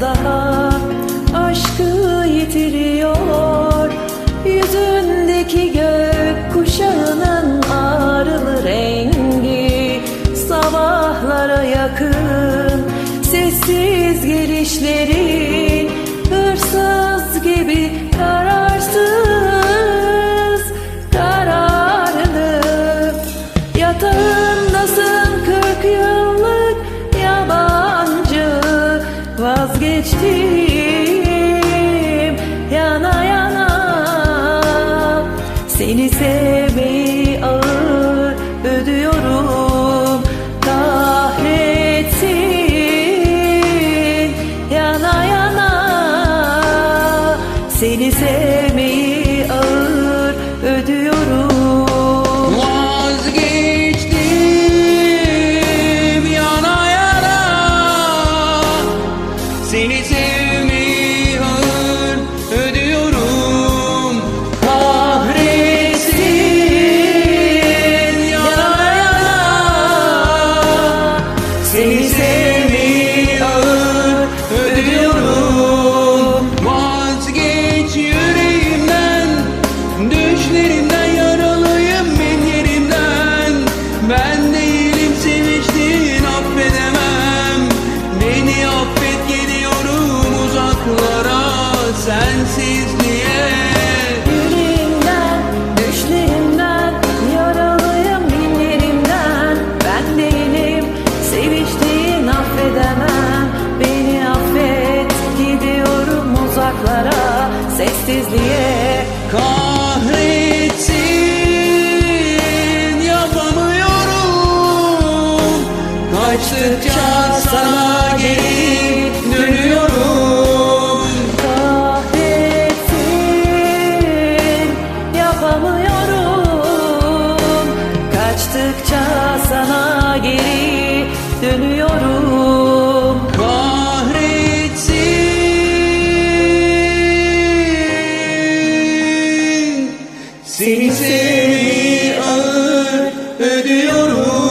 daha aşkı yitiriyor. Yüzündeki gök kuşağının ağrılı rengi Sabahlara yakın. Sessiz gelişlerin Hırsız gibi kararsız Vazgeçtim. Yana yana Seni sevmeyi ağır ödüyorum. Kahretsin. Yana yana Seni sevmeyi sessizliğe Kahretsin. Yapamıyorum. Kaçtıkça sana geri dönüyorum. Kahretsin, yapamıyorum. Kaçtıkça sana geri dönüyorum bedeli ağır ödüyorum.